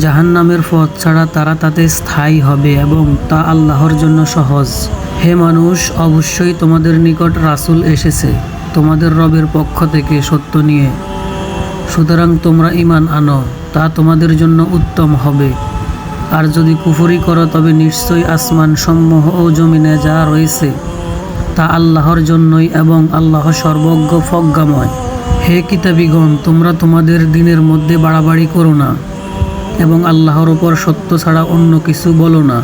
জাহান্নামের পথ ছাড়া তারা তাতে স্থায়ী হবে এবং তা আল্লাহর জন্য সহজ। হে মানুষ, অবশ্যই তোমাদের নিকট রাসূল এসেছে। তোমাদের রবের পক্ষ থেকে সত্য নিয়ে। সুতরাং তোমরা ইমান আনো, তা তোমাদের জন্য উত্তম হবে। আর যদি কুফরি করো, তবে নিশ্চয়ই আসমান সমূহ ও জমিনে যা রয়েছে, তা আল্লাহর জন্যই এবং আল্লাহ সর্বজ্ঞ ফজ্ঞাময়। হে কিতাবিগণ, তোমরা তোমাদের দিনের মধ্যে বাড়াবাড়ি করো না। এবং আল্লাহর ওপর সত্য ছাড়া অন্য কিছু বলো না।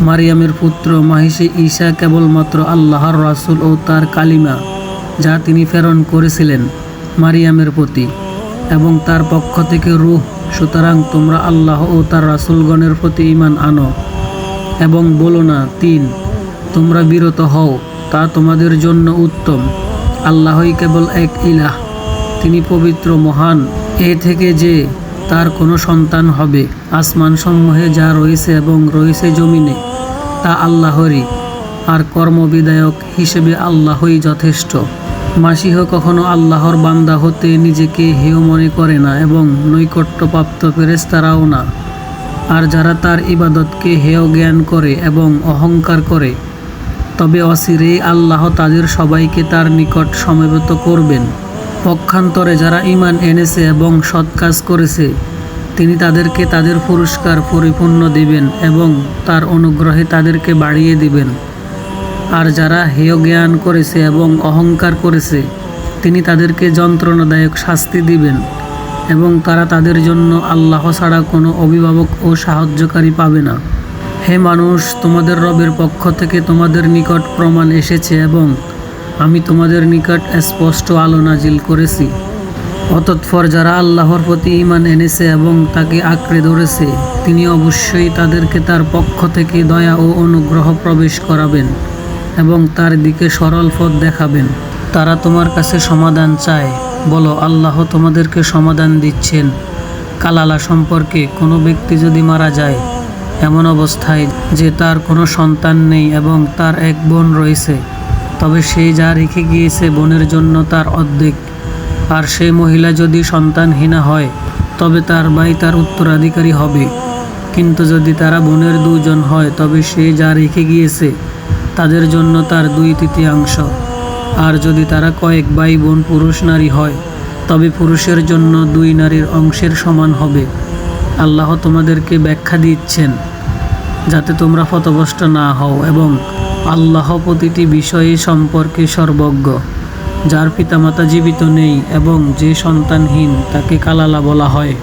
মারিয়ামের পুত্র মাহিষে ঈশা কেবলমাত্র আল্লাহর রাসূল ও তার কালিমা যা তিনি প্রেরণ করেছিলেন মারিয়ামের প্রতি এবং তার পক্ষ থেকে রূহ, সুতরাং তোমরা আল্লাহ ও তার রাসূলগণের প্রতি ইমান আনো এবং বলো না, তিন, তোমরা বিরত হও, তা তোমাদের জন্য উত্তম। আল্লাহই কেবল এক ইলাহ, তিনি পবিত্র মহান। এ থেকে যে তার কোনো সন্তান হবে। আসমান সমূহে যা রয়েছে এবং রয়েছে জমিনে, তা আল্লাহরই। আর কর্মবিদায়ক হিসেবে আল্লাহই যথেষ্ট। মাসিহ কখনো আল্লাহর বান্দা হতে নিজেকে হেয় মনে করে না এবং নৈকট্যপ্রাপ্ত ফেরেস্তারাও না। আর যারা তার ইবাদতকে হেয় জ্ঞান করে এবং অহংকার করে, তবে অচিরেই আল্লাহ তাদের সবাইকে তার নিকট সমবেত করবেন। পক্ষান্তরে যারা ঈমান এনেছে এবং সৎ কাজ করেছে, তিনি তাদেরকে তাদের পুরস্কার পরিপূর্ণ দিবেন এবং তার অনুগ্রহে তাদেরকে বাড়িয়ে দিবেন। আর যারা হেয় জ্ঞান করেছে এবং অহংকার করেছে, তিনি তাদেরকে যন্ত্রণাদায়ক শাস্তি দিবেন এবং তারা তাদের জন্য আল্লাহ ছাড়া কোনো অভিভাবক ও সাহায্যকারী পাবে না। হে মানুষ, তোমাদের রবের পক্ষ থেকে তোমাদের নিকট প্রমাণ এসেছে এবং আমি তোমাদের নিকট স্পষ্ট আলো নাজিল করেছি। অতৎপর যারা আল্লাহর প্রতি ইমান এনেছে এবং তাকে আঁকড়ে ধরেছে, তিনি অবশ্যই তাদেরকে তার পক্ষ থেকে দয়া ও অনুগ্রহ প্রবেশ করাবেন এবং তার দিকে সরল পথ দেখাবেন। তারা তোমার কাছে সমাধান চায়। বলো, আল্লাহ তোমাদেরকে সমাধান দিচ্ছেন। কালালা সম্পর্কে কোনো ব্যক্তি যদি মারা যায়, এমন অবস্থায় যে তার কোনো সন্তান নেই এবং তার এক বোন রয়েছে তবে সে যা রেখে গিয়েছে বোনের জন্য তার অর্ধেক। আর সেই মহিলা যদি সন্তানহীনা হয়, তবে তার ভাই তার উত্তরাধিকারী হবে। কিন্তু যদি তারা বোনের দুজন হয়, তবে সে যা রেখে গিয়েছে, তাদের জন্য তার দুই তৃতীয়াংশ। আর যদি তারা কয়েক ভাই বোন পুরুষ নারী হয়, তবে পুরুষের জন্য দুই নারীর অংশের সমান হবে। আল্লাহ তোমাদেরকে ব্যাখ্যা দিচ্ছেন, যাতে তোমরা ফতবষ্ট না হও এবং আল্লাহ প্রতিটি বিষয়ে সম্পর্কে সর্বজ্ঞ, যার পিতামাতা জীবিত নেই এবং যে সন্তানহীন তাকে কালালা বলা হয়।